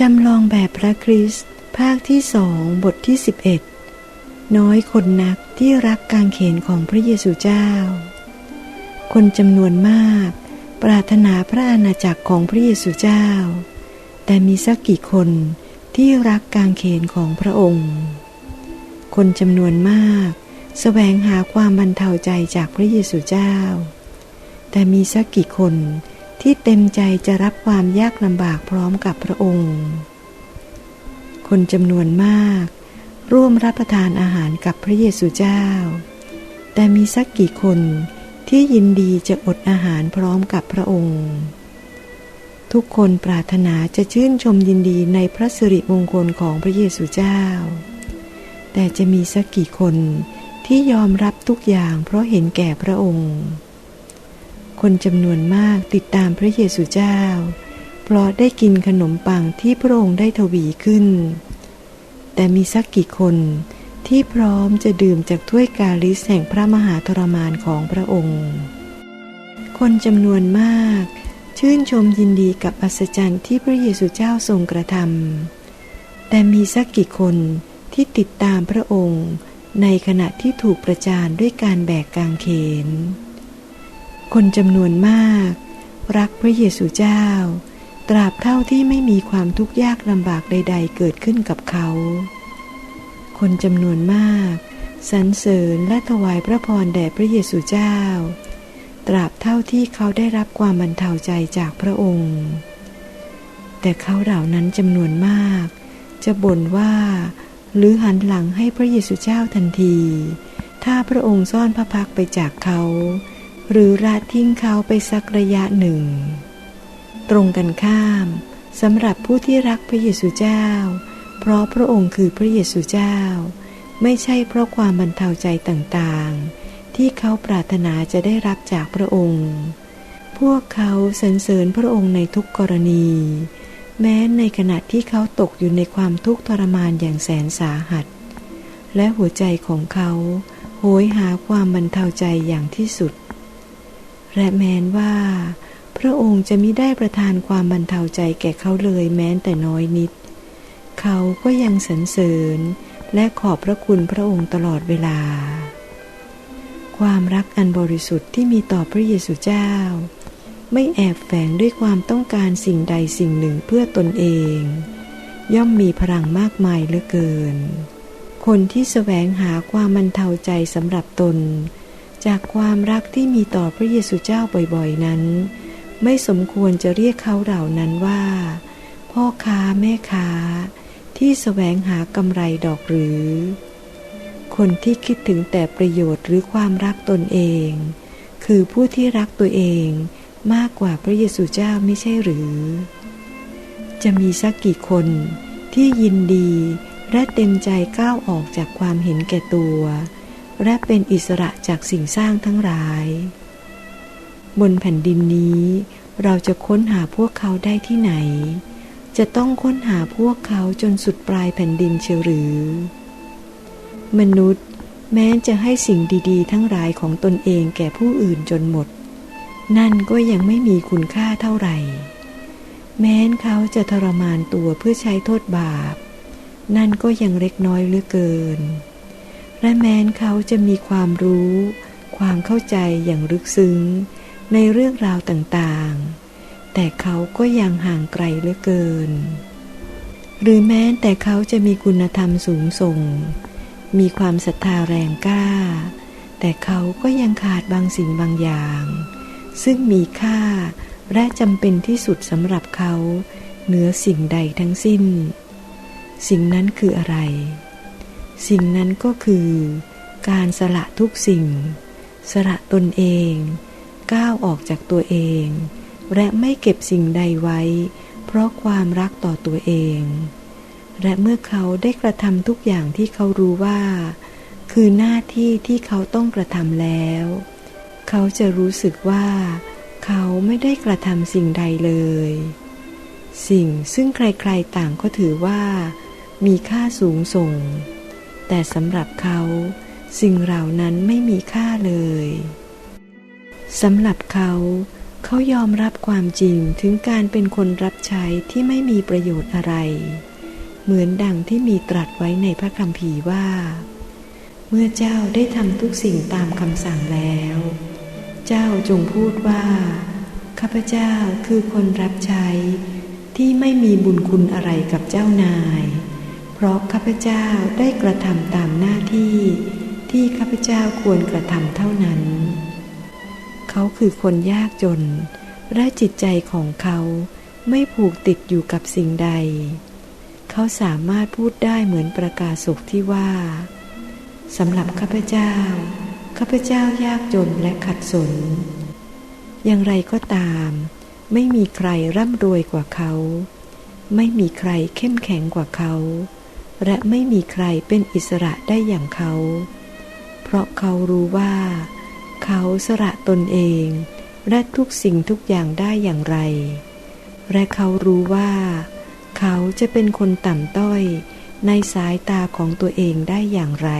จำลองแบบพระคริสต์ภาคที่สองบทที่ 11 น้อยคนนักที่รักการเขนของพระเยซูเจ้า คนจำนวนมาก ปรารถนาพระอาณาจักรของพระเยซูเจ้า แต่มีสักกี่คนที่รักการเขนของพระองค์ คนจำนวนมากสแสวงหาความบรรเทาใจจากพระเยซูเจ้า แต่มีสักกี่คน ที่เต็มใจจะรับความยากลำบากพร้อมกับพระองค์ คนจำนวนมาก ร่วมรับประทานอาหารกับพระเยซูเจ้า แต่มีสักกี่คนที่ยินดีจะอดอาหารพร้อมกับพระองค์ ทุกคนปรารถนาจะชื่นชมยินดีในพระสิริมงคลของพระเยซูเจ้า แต่จะมีสักกี่คนที่ยอมรับทุกอย่างเพราะเห็นแก่พระองค์ คนจำนวนมากติดตามพระเยซูเจ้า เพราะได้กินขนมปังที่พระองค์ได้ถวีขึ้น แต่มีสักกี่คนที่พร้อมจะดื่มจากถ้วยกาลิสแห่งพระมหาทรมานของพระองค์ คนจำนวนมาก ชื่นชมยินดีกับอัศจรรย์ที่พระเยซูเจ้าทรงกระทำแต่มีสักกี่คนที่ติดตามพระองค์ ในขณะที่ถูกประจานด้วยการแบกกางเขน คนจำนวนมาก รักพระเยซูเจ้า ตราบเท่าที่ไม่มีความทุกข์ยากลำบากใด ๆ เกิดขึ้นกับเขา คนจำนวนมากสรรเสริญและถวายพระพรแด่พระเยซูเจ้า ตราบเท่าที่เขาได้รับความบรรเทาใจจากพระองค์ แต่เขาเหล่านั้นจำนวนมาก จะบ่นว่าหรือหันหลังให้พระเยซูเจ้าทันที ถ้าพระองค์ซ่อนพระพักไปจากเขา หรือละทิ้งเขาไปสักระยะหนึ่ง ตรงกันข้ามสำหรับผู้ที่รักพระเยซูเจ้า เพราะพระองค์คือพระเยซูเจ้า ไม่ใช่เพราะความบรรเทาใจต่างๆ ที่เขาปรารถนาจะได้รับจากพระองค์ พวกเขาสรรเสริญพระองค์ในทุกกรณี แม้ในขณะที่เขาตกอยู่ในความทุกข์ทรมานอย่างแสนสาหัส และหัวใจของเขาโหยหาความบรรเทาใจอย่างที่สุด และแม้นว่า พระองค์จะมิได้ประทานความบรรเทาใจแก่เขาเลยแม้แต่น้อยนิด เขาก็ยังสรรเสริญและขอบพระคุณพระองค์ตลอดเวลา ความรักอันบริสุทธิ์ที่มีต่อพระเยซูเจ้า ไม่แอบแฝงด้วยความต้องการสิ่งใดสิ่งหนึ่งเพื่อตนเอง ย่อมมีพลังมากมายเหลือเกิน คนที่แสวงหาความบรรเทาใจสำหรับตน จากความรักที่มีต่อพระเยซูเจ้าบ่อยๆนั้น ไม่สมควรจะเรียกเขาเหล่านั้นว่า พ่อค้าแม่ค้า ที่สแสวงหากำไรดอกหรือ คนที่คิดถึงแต่ประโยชน์หรือความรักตนเอง คือผู้ที่รักตัวเองมากกว่าพระเยซูเจ้าไม่ใช่หรือ จะมีสักกี่คนที่ยินดีและเต็มใจก้าวออกจากความเห็นแก่ตัว และเป็นอิสระจากสิ่งสร้างทั้งหลาย บนแผ่นดินนี้ เราจะค้นหาพวกเขาได้ที่ไหน จะต้องค้นหาพวกเขาจนสุดปลายแผ่นดินเชียวหรือ มนุษย์แม้จะให้สิ่งดีๆ ทั้งหลายของตนเองแก่ผู้อื่นจนหมด นั่นก็ยังไม่มีคุณค่าเท่าไหร่ แม้นเขาจะทรมานตัวเพื่อใช้โทษบาป นั่นก็ยังเล็กน้อยเหลือเกิน และแม้นเขาจะมีความรู้ ความเข้าใจอย่างลึกซึ้ง ในเรื่องราวต่างๆ แต่เขาก็ยังห่างไกลเหลือเกิน หรือแม้แต่เขาจะมีคุณธรรมสูงส่ง มีความศรัทธาแรงกล้า แต่เขาก็ยังขาดบางสิ่งบางอย่าง ซึ่งมีค่าและจำเป็นที่สุดสำหรับเขา เหนือสิ่งใดทั้งสิ้น สิ่งนั้นคืออะไร สิ่งนั้นก็คือ การสละทุกสิ่ง สละตนเอง ก้าวออกจากตัวเอง และไม่เก็บสิ่งใดไว้ เพราะความรักต่อตัวเอง และเมื่อเขาได้กระทำทุกอย่างที่เขารู้ว่า คือหน้าที่ที่เขาต้องกระทำแล้ว เขาจะรู้สึกว่า เขาไม่ได้กระทำสิ่งใดเลย สิ่งซึ่งใครๆต่างก็ถือว่ามีค่าสูงส่ง แต่สำหรับเขา สิ่งเหล่านั้นไม่มีค่าเลยสำหรับเขาเขายอมรับความจริงถึงการเป็นคนรับใช้ที่ไม่มีประโยชน์อะไร เหมือนดังที่มีตรัสไว้ในพระคัมภีร์ว่า เมื่อเจ้าได้ทำทุกสิ่งตามคำสั่งแล้ว เจ้าจงพูดว่า ข้าพเจ้าคือคนรับใช้ที่ไม่มีบุญคุณอะไรกับเจ้านาย พราะข้าพเจ้าได้กระทำตามหน้าที่ที่ข้าพเจ้าควรกระทำเท่านั้น เขาคือคนยากจน และจิตใจของเขาไม่ผูกติดอยู่กับสิ่งใด เขาสามารถพูดได้เหมือนประกาศสุขที่ว่าสำหรับข้าพเจ้า ข้าพเจ้ายากจนและขัดสน อย่างไรก็ตาม ไม่มีใครร่ำรวยกว่าเขา ไม่มีใครเข้มแข็งกว่าเขา และไม่มีใครเป็นอิสระได้อย่างเขา เพราะเขารู้ว่า เขาสละตนเอง และทุกสิ่งทุกอย่างได้อย่างไร และเขารู้ว่า เขาจะเป็นคนต่ำต้อยในสายตาของตัวเองได้อย่างไร